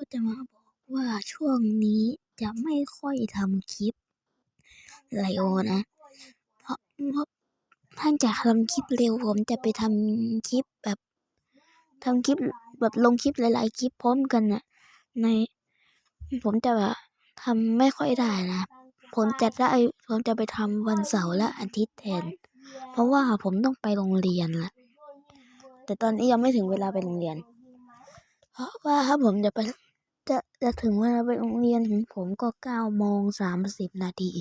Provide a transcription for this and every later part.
ก็จะมาบอกว่าช่วงนี้จะไม่ค่อยทำคลิปไลโอนะ เพราะเพราะถ้าจะทำคลิปเร็วผมจะไปทำคลิปแบบทำคลิปแบบลงคลิปหลาย ๆ คลิปพร้อมกันน่ะ ใน ผมจะแบบทำไม่ค่อยได้นะ ผมจะได้ผมจะไปทำวันเสาร์และอาทิตย์แทน เพราะว่าผมต้องไปโรงเรียนละแต่ตอนนี้ยังไม่ถึงเวลาไปโรงเรียน เพราะว่าถ้าผมจะไป จะจะถึงเวลาไปโรงเรียนของผมก็เก้าโมงสามสิบนาที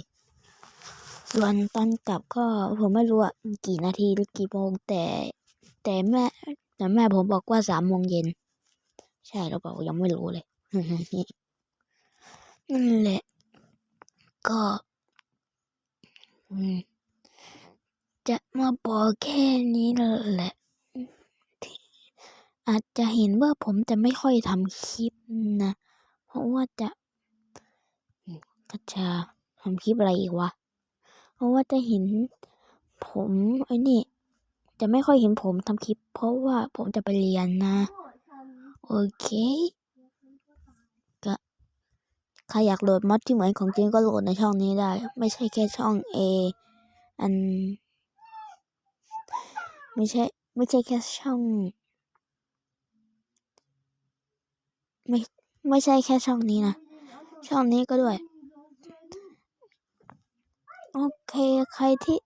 ส่วนตอนกลับก็ผมไม่รู้อะกี่นาทีหรือกี่โมงแต่ แต่แม่แต่แม่ผมบอกว่าสามโมงเย็น ใช่หรือเปล่ายังไม่รู้เลย นั่นแหละ ก็จะมาบอกแค่นี้แหละ อาจจะเห็นว่าผมจะไม่ค่อยทำคลิปนะ เพราะว่าจะก็จะทำคลิปอะไรอีกวะ เพราะว่าจะเห็นผมไอ้นี่ จะไม่ค่อยเห็นผมทำคลิป เพราะว่าผมจะไปเรียนนะ โอเคก็ใครอยากโหลดมอดที่เหมือนของจริงก็โหลดในช่องนี้ได้ ไม่ใช่แค่ช่อง A อัน ไม่ใช่ ไม่ใช่แค่ช่อง ไม่ไม่ใช่แค่ช่องนี้นะ ช่องนี้ก็ด้วย โอเค ใครที่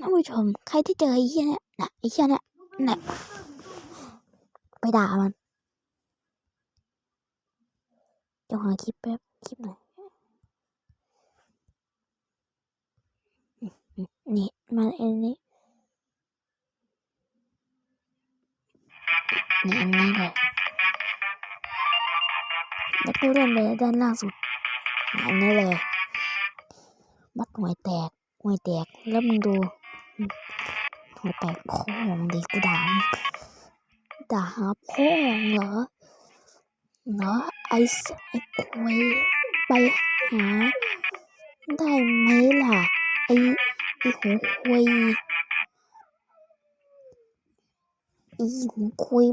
ท่านผู้ชม ใครที่เจอไอ้เหี้ยเนี่ยนะไอ้เหี้ยเนี่ยนี่ยไปด่ามันจะหาคลิปแป๊บคลิปหน่อยนี่มาเอ็นนี้นี่อันนี้เลย แล้วก็เลื่อนไปด้านล่างสุดอันนี้เลยมัดหวยแตกหวยแตกแล้วมึงดูหวยแตกพ่อมึงดิกูด่ามด่าหาพ่อมึงเหรอเหรอไอ้สไอ้คุยไปหา ได้ไหมล่ะ ไอ้ไอ้หูคุยไอ้หูคุย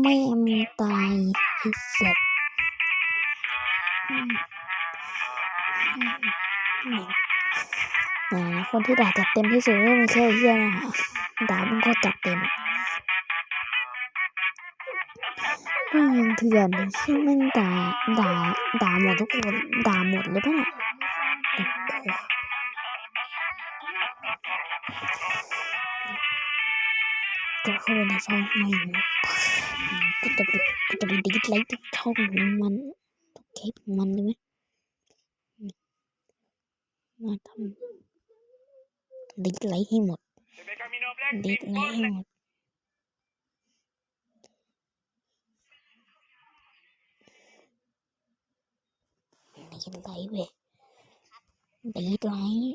แม่มึงตายไอ้เสร็จ คนที่ด่าจัดเต็มที่สุดก็ไม่ใช่เฮียนะฮะด่ามึงก็จัดเต็มแม่งยังเถื่อนที่แม่งด่าด่าด่าหมดทุกคนด่าหมดเลยปะเนี่ยโอ้โหก็เข้าไปในช่องมันก็จะไปก็จะไปดีดไลค์ทุกช่องมัน ทุกคลิปมันเลยไหมมาทำดีดไลค์ให้หมด Se ve camino black, ดีดไลค์ให้หมดดีดไลค์เว้ยดีดไลค์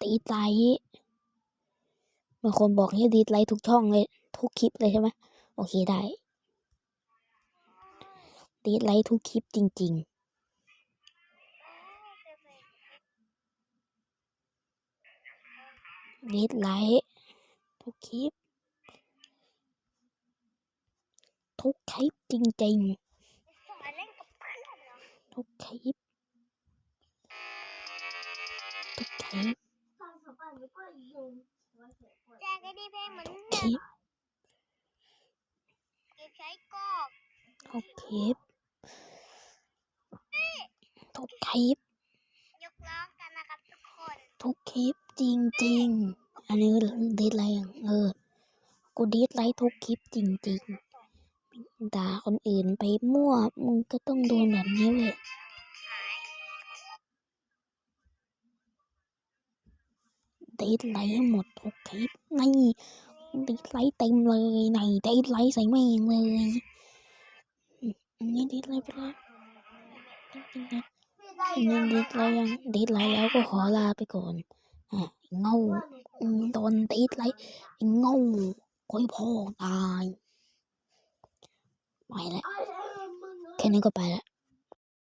ดีดไลค์ บางคนบอกให้ดีดไลค์ทุกช่องเลย ทุกคลิปเลยใช่ไหมโอเคได้ดีดไลค์ทุกคลิปจริง ๆดีดไลค์ทุกคลิป ทุกคลิปจริงๆทุกคลิปทุกคลิป แจกไอ้ดีเพลงเหมือนคลิปเก็บใช้กอกทุกคลิปทุกคลิปยกล้อกันนะครับทุกคนทุกคลิปจริงๆอันนี้ดีดไลค์อะเออ กูดีดไลค์ทุกคลิปจริงๆด่าคนอื่นไปมั่วมึงก็ต้องโดนแบบนี้เว้ย ดีดไลค์หมดทุกคลิปนี่ดีดไลค์เต็มเลยไหนดีดไลค์ใส่แม่งเลยอันนี้ดีดไลค์ไปแล้วอันนี้ดีดไลค์ยังดีดไลค์แล้วก็ขอลาไปก่อนอะไอ้โง่อืมโดนดีดไลค์ไอ้โง่คอยพ่อตายไปแล้วแค่นี้ก็ไปแล้ว